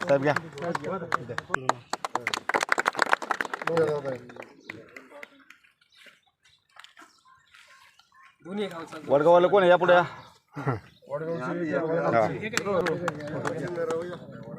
साहेब घ्या वडगावाला कोण आहे? या पुढे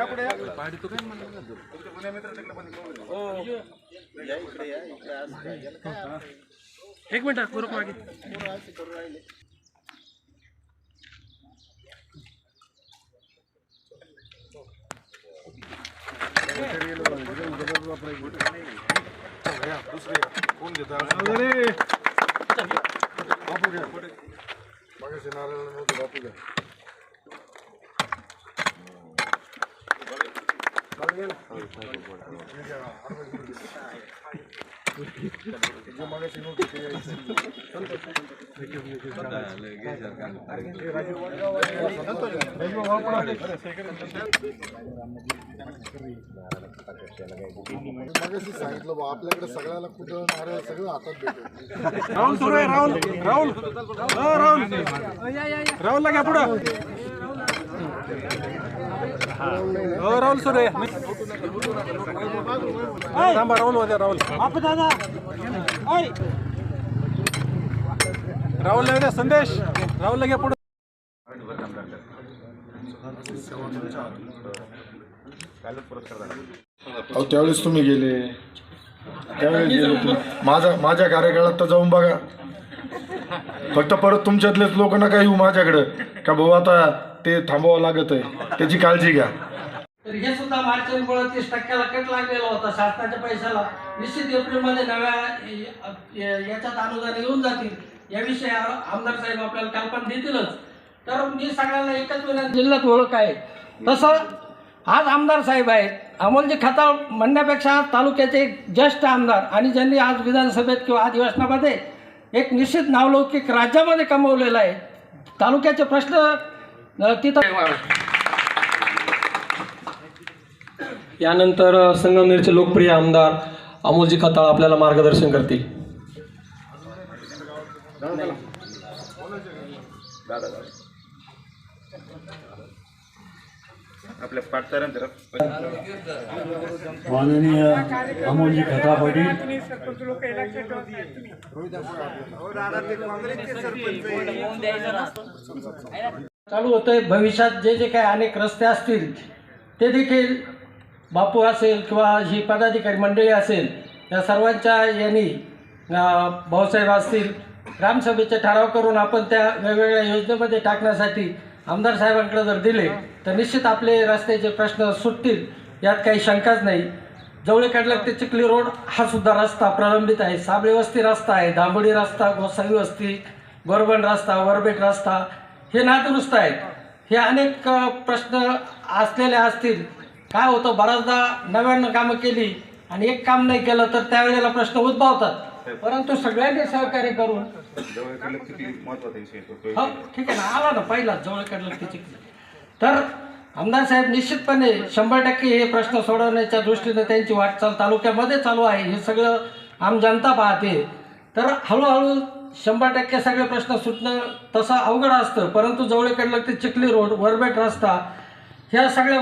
दांडळ एक मिनिट करू मागे मगाशी सांगितलं बा आपल्याकडे सगळ्याला कुठं नारळ सगळं हातात भेटेल राहुल सुरू आहे राहुल. राहुल. राहुल. राहुल घ्या पुढं हो राहुल सुरू थांबा राहुल. होत्या राहुल राहुल द्या संदेश. राहुल घ्या पुढं. अहो त्यावेळेस तुम्ही गेले. त्यावेळेस गेले तुम्ही. माझा माझ्या कार्यकाळात तर जाऊन बघा. फक्त परत तुमच्यातलेच लोक नका येऊ माझ्याकडं. का भाऊ आता ते थांबावं लागत आहे त्याची काळजी घ्या. तर हे सुद्धा मार्च एंडमुळे तीस टक्क्याला कट लागलेला होता शासनाच्या पैशाला. निश्चित एप्रिलमध्ये नव्या याच्यात अनुदान येऊन जातील. याविषयी आमदार साहेब आपल्याला कल्पना देतीलच. तर मी सगळ्यांना एकच विनंती जिल्ह्यात ओळख आहे. तसं आज आमदार साहेब आहेत. अमोलजी खताळ म्हणण्यापेक्षा तालुक्याचे एक ज्येष्ठ आमदार आणि ज्यांनी आज विधानसभेत किंवा अधिवेशनामध्ये एक निश्चित नावलौकिक राज्यामध्ये कमवलेलं आहे. तालुक्याचे प्रश्न तिथं यानंतर संगमनेरचे लोकप्रिय आमदार अमोलजी खताळ आपल्याला मार्गदर्शन करतील. माननीय अमोलजी खता पाटील. चालू होतंय. भविष्यात जे जे काही अनेक रस्ते असतील ते देखील बापू असेल किंवा ही पदाधिकारी मंडळी असेल या सर्वांच्या यांनी भाऊसाहेब असतील ग्रामसभेचे ठराव करून आपण त्या वेगवेगळ्या योजनेमध्ये टाकण्यासाठी आमदार साहेबांकडे जर दिले तर निश्चित आपले रस्त्याचे प्रश्न सुटतील यात काही शंकाच नाही. जवळे कडलक ते चिखली रोड हा सुद्धा रस्ता प्रलंबित आहे. साबळे वस्ती रस्ता आहे दांबोडी रस्ता गोसावी वस्ती गोरबंड रस्ता वरबेट रस्ता हे नादुरुस्त आहेत. हे अनेक प्रश्न असलेले असतील काय होतं बऱ्याचदा नव्यानं कामं केली आणि एक काम नाही केलं तर त्यावेळेला प्रश्न उद्भवतात. परंतु सगळ्यांनी सहकार्य करून हो ठीक आहे ना आला ना पहिला तिची तर आमदार साहेब निश्चितपणे शंभर टक्के हे प्रश्न सोडवण्याच्या दृष्टीने त्यांची वाटचाल तालुक्यामध्ये चालू आहे. हे सगळं आम जनता पाहते. तर हळूहळू शंभर टक्के सगळे प्रश्न सुटणं तसं अवघड असतं. परंतु जवळकडलं ते चिखली रोड वरबेट रस्ता ह्या सगळ्या